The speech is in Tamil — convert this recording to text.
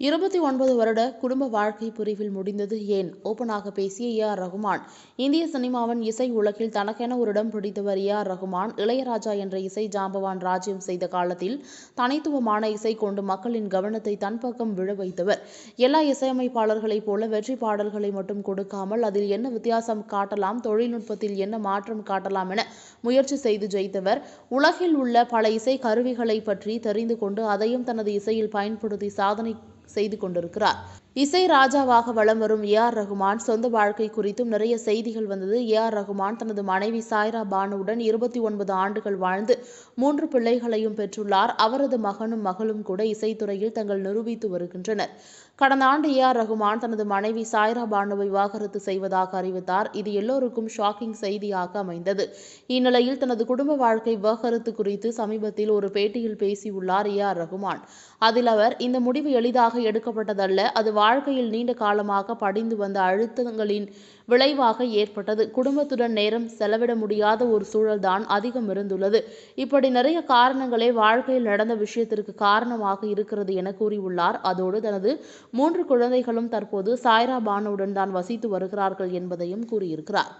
இருபத்தி ஒன்பது வருட குடும்ப வாழ்க்கை பிரிவில் முடிந்தது ஏன்? ஓபனாக பேசிய ஏ ஆர் ரகுமான் இந்திய சினிமாவின் இசை உலகில் தனக்கென ஒரு இடம் பிடித்தவர் ஏ ஆர் ரகுமான் இளையராஜா என்ற இசை ஜாம்பவான் ராஜ்யம் செய்த காலத்தில் தனித்துவமான இசை கொண்டு மக்களின் கவனத்தை தன் பக்கம் விழ வைத்தவர். எல்லா இசையமைப்பாளர்களைப் போல வெற்றி பாடல்களை மட்டும் கொடுக்காமல் அதில் என்ன வித்தியாசம் காட்டலாம் தொழில்நுட்பத்தில் என்ன மாற்றம் காட்டலாம் என முயற்சி செய்து ஜெயித்தவர். உலகில் உள்ள பல இசை கருவிகளை பற்றி தெரிந்து கொண்டு அதையும் தனது இசையில் பயன்படுத்தி சாதனை செய்து கொண்டிருக்கிறார். இசை ராஜாவாக வலம் வரும் ஏ ஆர் ரகுமான் சொந்த வாழ்க்கை குறித்தும் நிறைய செய்திகள் வந்தது. ஏ ஆர் ரகுமான் தனது மனைவி சாய்ரா பானுவுடன் இருபத்தி ஒன்பது ஆண்டுகள் வாழ்ந்து மூன்று பிள்ளைகளையும் பெற்றுள்ளார். அவரது மகனும் மகளும் கூட இசைத்துறையில் தங்கள் நிரூபித்து வருகின்றனர். கடந்த ஆண்டு ஏ ஆர் ரகுமான் தனது மனைவி சாய்ரா பானுவை விவாகரத்து செய்வதாக அறிவித்தார். இது எல்லோருக்கும் ஷாக்கிங் செய்தியாக அமைந்தது. இந்நிலையில் தனது குடும்ப வாழ்க்கை விவாகரத்து குறித்து சமீபத்தில் ஒரு பேட்டியில் பேசியுள்ளார் ஏ ஆர் ரகுமான். அதில் அவர் இந்த முடிவு எளிதாக எடுக்கப்பட்டதல்ல. அது வாழ்க்கையில் நீண்ட காலமாக படிந்து வந்த அழுத்தங்களின் விளைவாக ஏற்பட்டது. குடும்பத்துடன் நேரம் செலவிட முடியாத ஒரு சூழல்தான் அதிகம் இருந்துள்ளது. இப்படி நிறைய காரணங்களே வாழ்க்கையில் நடந்த விஷயத்திற்கு காரணமாக இருக்கிறது என கூறியுள்ளார். அதோடு தனது மூன்று குழந்தைகளும் தற்போது சாய்ரா பானுவுடன் தான் வசித்து வருகிறார்கள் என்பதையும் கூறியிருக்கிறார்.